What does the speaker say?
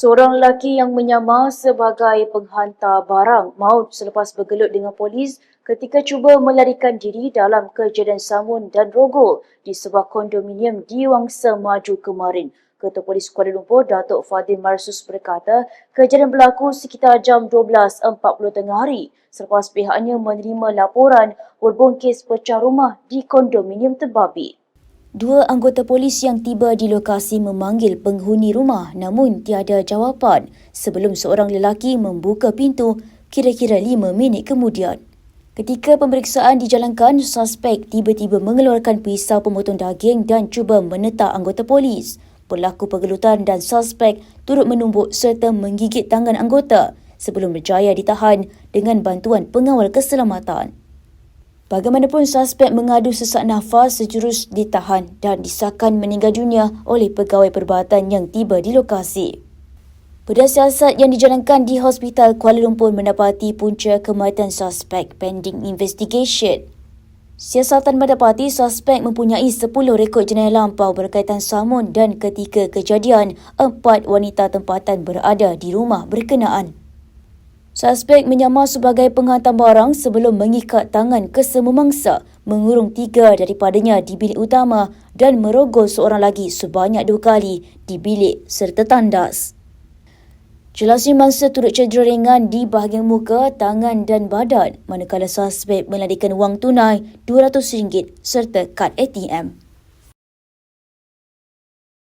Seorang lelaki yang menyamar sebagai penghantar barang maut selepas bergelut dengan polis ketika cuba melarikan diri dalam kejadian samun dan rogol di sebuah kondominium di Wangsa Maju kemarin. Ketua Polis Kuala Lumpur, Datuk Fadil Marsus berkata, kejadian berlaku sekitar jam 12.40 tengah hari selepas pihaknya menerima laporan berbong kes pecah rumah di kondominium terbabit. Dua anggota polis yang tiba di lokasi memanggil penghuni rumah namun tiada jawapan sebelum seorang lelaki membuka pintu kira-kira lima minit kemudian. Ketika pemeriksaan dijalankan, suspek tiba-tiba mengeluarkan pisau pemotong daging dan cuba menetak anggota polis. Pelaku pergelutan dan suspek turut menumbuk serta menggigit tangan anggota sebelum berjaya ditahan dengan bantuan pengawal keselamatan. Bagaimanapun suspek mengadu sesak nafas sejurus ditahan dan disahkan meninggal dunia oleh pegawai perubatan yang tiba di lokasi. Berdasar yang dijalankan di Hospital Kuala Lumpur mendapati punca kematian suspek pending investigation. Siasatan mendapati suspek mempunyai 10 rekod jenayah lampau berkaitan samun dan ketika kejadian, empat wanita tempatan berada di rumah berkenaan. Suspek menyamar sebagai penghantar barang sebelum mengikat tangan kesemua mangsa, mengurung tiga daripadanya di bilik utama dan merogol seorang lagi sebanyak dua kali di bilik serta tandas. Jelasnya mangsa turut cedera ringan di bahagian muka, tangan dan badan manakala suspek melarikan wang tunai RM200 serta kad ATM.